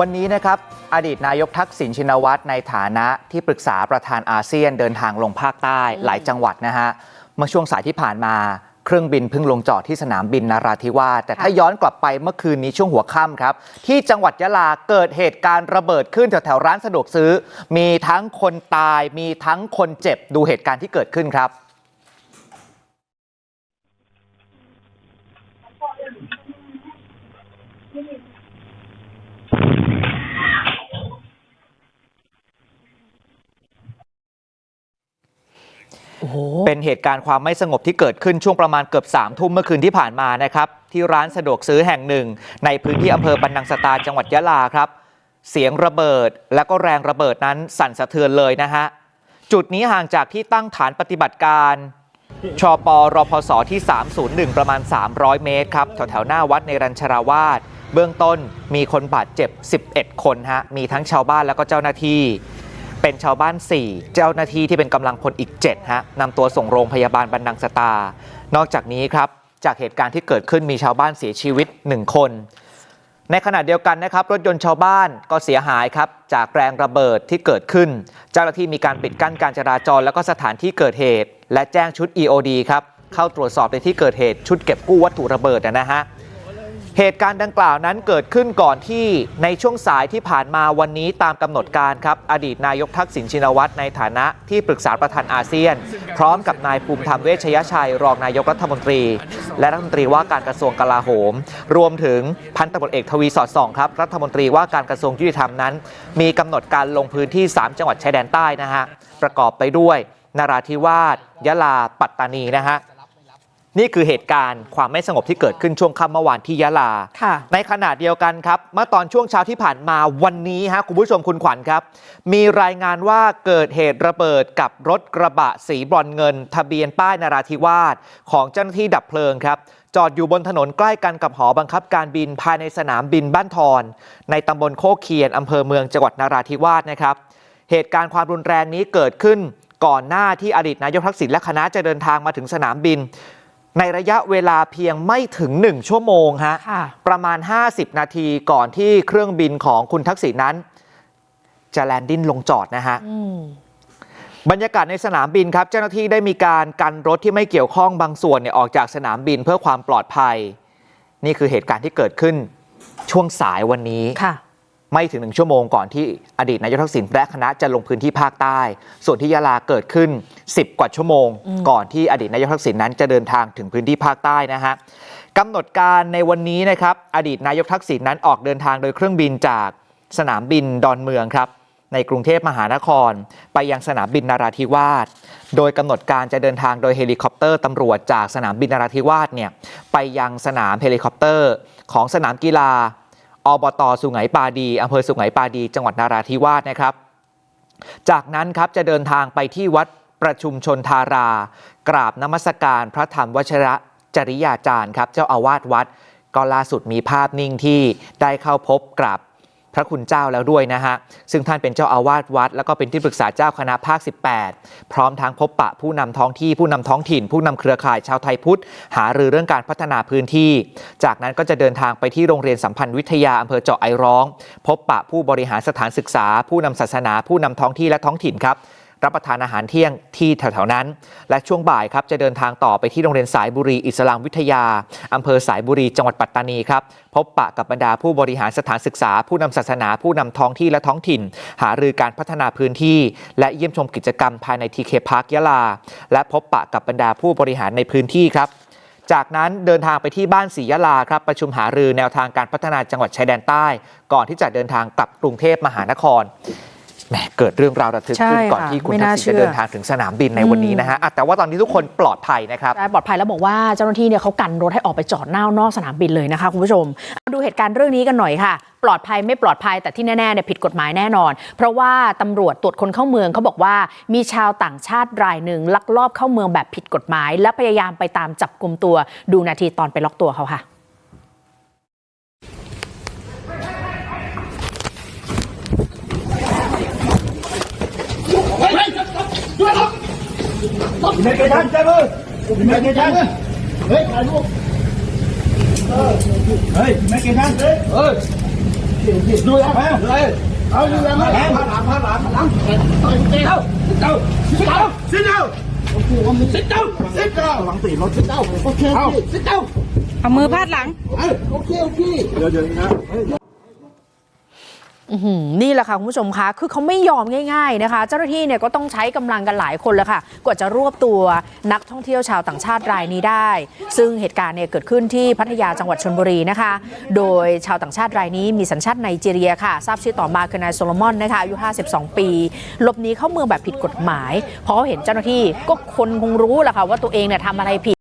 วันนี้นะครับอดีตนายกทักษิณชินวัตรในฐานะที่ปรึกษาประธานอาเซียนเดินทางลงภาคใต้หลายจังหวัดนะฮะเมื่อช่วงสายที่ผ่านมาเครื่องบินเพิ่งลงจอดที่สนามบินนาราธิวาสแต่ถ้าย้อนกลับไปเมื่อคืนนี้ช่วงหัวค่ำครับ ที่จังหวัดยะลาเกิดเหตุการณ์ระเบิดขึ้นแถวๆร้านสะดวกซื้อ มีทั้งคนตายมีทั้งคนเจ็บดูเหตุการณ์ที่เกิดขึ้นครับ เป็นเหตุการณ์ความไม่สงบที่เกิดขึ้นช่วงประมาณเกือบ3ามทุ่มเมื่อคืนที่ผ่านมานะครับที่ร้านสะดวกซื้อแห่งหนึ่ง ในพื้นที่อำเภอบันนังสตาจังหวัดยะลาครับ เสียงระเบิดและก็แรงระเบิดนั้นสั่นสะเทือนเลยนะฮะจุดนี้ห่างจากที่ตั้งฐานปฏิบัติการชปรพสที่ 301 ประมาณ 300 เมตรครับแถวแถวๆหน้าวัดในรัญชราวาสเบื้องต้นมีคนบาดเจ็บ 11 คนฮะมีทั้งชาวบ้านแล้วก็เจ้าหน้าที่ เป็นชาวบ้าน 4 เจ้าหน้าที่ที่เป็นกำลังพลอีก7ฮะนำตัวส่งโรงพยาบาลบันดังสตา นอกจากนี้ครับ จากเหตุการณ์ที่เกิดขึ้นมีชาวบ้านเสียชีวิต 1 คน ในขณะเดียวกันนะครับรถยนต์ชาวบ้านก็เสียหายครับจากแรงระเบิดที่เกิดขึ้น เจ้าหน้าที่มีการปิดกั้นการจราจร แล้วก็สถานที่เกิดเหตุ และแจ้งชุด EOD ครับเข้าตรวจสอบในที่เกิดเหตุชุดเก็บกู้วัตถุระเบิดนะฮะ เหตุการณ์ดังกล่าวนั้นเกิดขึ้นก่อนที่ในช่วงสายที่ผ่านมาวันนี้ตามกำหนดการครับอดีตนายกทักษิณชินวัตรในฐานะที่ปรึกษาประธานอาเซียน พร้อมกับนายภูมิธรรมเวชยชัย รองนายกรัฐมนตรี และรัฐมนตรีว่าการกระทรวงกลาโหม รวมถึงพันตำรวจเอกทวีสอดส่องครับรัฐมนตรีว่าการกระทรวงยุติธรรมนั้น มีกำหนดการลงพื้นที่ 3 จังหวัดชายแดนใต้นะฮะประกอบไปด้วย นราธิวาสยะลา ปัตตานีนะฮะ นี่คือเหตุการณ์ความไม่สงบที่เกิดขึ้นช่วงค่ำเมื่อวานที่ยะลาค่ะในขณะเดียวกันครับ เมื่อตอนช่วงเช้าที่ผ่านมาวันนี้ฮะคุณผู้ชมคุณขวัญครับ มีรายงานว่าเกิดเหตุระเบิดกับรถกระบะสีบรอนเงิน ทะเบียนป้ายนราธิวาสของเจ้าหน้าที่ดับเพลิงครับ จอดอยู่บนถนนใกล้กันกับหอบังคับการบินภายในสนามบินบ้านทอนในตำบลโคกเคียนอำเภอเมืองจังหวัดนราธิวาสนะครับ เหตุการณ์ความรุนแรงนี้เกิดขึ้นก่อนหน้าที่อดีตนายกทักษิณและคณะจะเดินทางมาถึงสนามบิน ในระยะเวลาเพียงไม่ถึง 1 ชั่วโมงฮะค่ะประมาณ 50 นาทีก่อนที่เครื่องบินของคุณทักษิณนั้น จะแลนดิ้นลงจอดนะฮะอืมบรรยากาศในสนามบินครับ เจ้าหน้าที่ได้มีการกันรถที่ไม่เกี่ยวข้องบางส่วนเนี่ยออกจากสนามบินเพื่อความปลอดภัย นี่คือเหตุการณ์ที่เกิดขึ้นช่วงสายวันนี้ค่ะ ไม่ถึงหนึ่งชั่วโมงก่อนที่อดีตนายกทักษิณและคณะจะลงพื้นที่ภาคใต้ ส่วนที่ยะลาเกิดขึ้น 10 กว่าชั่วโมงอืมก่อนที่อดีตนายกทักษิณนั้นจะเดินทางถึงพื้นที่ภาคใต้นะฮะกำหนดการในวันนี้นะครับอดีตนายกทักษิณนั้นออกเดินทางโดยเครื่องบินจากสนามบินดอนเมืองครับในกรุงเทพมหานคร ไปยังสนามบินนาราธิวาส โดยกำหนดการจะเดินทางโดยเฮลิคอปเตอร์ตำรวจจากสนามบินนาราธิวาสเนี่ยไปยังสนามเฮลิคอปเตอร์ ของสนามกีฬา อบตสุไหงปาดีอำเภอสุไหงปาดี จังหวัดนาราธิวาสนะครับ จากนั้นครับจะเดินทางไปที่วัดประชุมชนทารา กราบนมัสการพระธรรมวชระจริยาจารย์ครับ เจ้าอาวาสวัด ก็ล่าสุดมีภาพนิ่งที่ได้เข้าพบกราบ พระคุณเจ้าแล้วด้วยนะฮะ ซึ่งท่านเป็นเจ้าอาวาสวัด แล้วก็เป็นที่ปรึกษาเจ้าคณะภาค 18 พร้อมทั้งพบปะผู้นำท้องที่ผู้นำท้องถิ่น ผู้นำเครือข่ายชาวไทยพุทธ หารือเรื่องการพัฒนาพื้นที่ จากนั้นก็จะเดินทางไปที่โรงเรียนสัมพันธ์วิทยาอำเภอเจาะไอร้อง พบปะผู้บริหารสถานศึกษา ผู้นำศาสนา ผู้นำท้องที่และท้องถิ่นครับ รับประทานอาหารเที่ยงที่แถวๆนั้น และช่วงบ่ายครับจะเดินทางต่อไปที่โรงเรียนสายบุรีอิสลามวิทยาอำเภอสายบุรีจังหวัดปัตตานีครับพบปะกับบรรดาผู้บริหารสถานศึกษา ผู้นำศาสนาผู้นำท้องที่และท้องถิ่น หารือการพัฒนาพื้นที่ และเยี่ยมชมกิจกรรมภายในทีเคพาร์คยะลา และพบปะกับบรรดาผู้บริหารในพื้นที่ครับจากนั้นเดินทางไปที่บ้านศรียะลาครับประชุมหารือแนวทางการพัฒนาจังหวัดชายแดนใต้ ก่อนที่จะเดินทางกลับกรุงเทพมหานคร หมเกิดเรื่องราวระทึกขึ้นใช่ก่อนค่ะที่คุณไม่ทักน่าษิณเชื่จะอเดินทางถึงสนามบินในวันนี้นะฮะอะแต่ว่าตอนนี้ทุกคนปลอดภัยนะครับได้ปลอดภัยแล้วบอกว่าเจ้าหน้าที่เนี่ยเขากันรถให้ออกไปจอดหน้านอกสนามบินเลยนะคะคุณผู้ชมมาดูเหตุการณ์เรื่องนี้กันหน่อยค่ะ ปลอดภัยไม่ปลอดภัยแต่ที่แน่ๆเนี่ยผิดกฎหมายแน่นอน เพราะว่าตำรวจตรวจคนเข้าเมืองเขาบอกว่ามีชาวต่างชาติรายหนึ่งลักลอบเข้าเมืองแบบผิดกฎหมาย และพยายามไปตามจับกลุ่มตัวดูนาทีตอนไปล็อกตัวเขาค่ะ ไม่เกทันใจมือไม่เกทันเฮ้ยถ่ายรูปเฮ้ยไม่เกทันเฮ้ยเฮ้ยดูแลไหมเลยเอาดูแลไหมพาหลังพาหลังหลังเจ้าเจ้าเจ้าสิเจ้าสิเจ้าสิเจ้าหลังตีรถสิเจ้าโอเคเอาสิเจ้าเอามือพาดหลังโอเคโอเคเดี๋ยวเดี๋ยวนะอื้อหือ นี่แหละค่ะคุณผู้ชมคะคือเขาไม่ยอมง่าย ๆนะคะ เจ้าหน้าที่เนี่ยก็ต้องใช้กำลังกันหลายคนแล้วค่ะกว่าจะรวบตัวนักท่องเที่ยวชาวต่างชาติรายนี้ได้ ซึ่งเหตุการณ์เนี่ยเกิดขึ้นที่พัทยาจังหวัดชลบุรีนะคะ โดยชาวต่างชาติรายนี้มีสัญชาติไนจีเรียค่ะ ทราบชื่อต่อมาคือนายโซโลมอนนะคะอายุ 52 ปีหลบหนีเข้าเมืองแบบผิดกฎหมายพอเขาเห็นเจ้าหน้าที่ก็คนคงรู้แหละค่ะว่าตัวเองเนี่ยทำอะไรผิด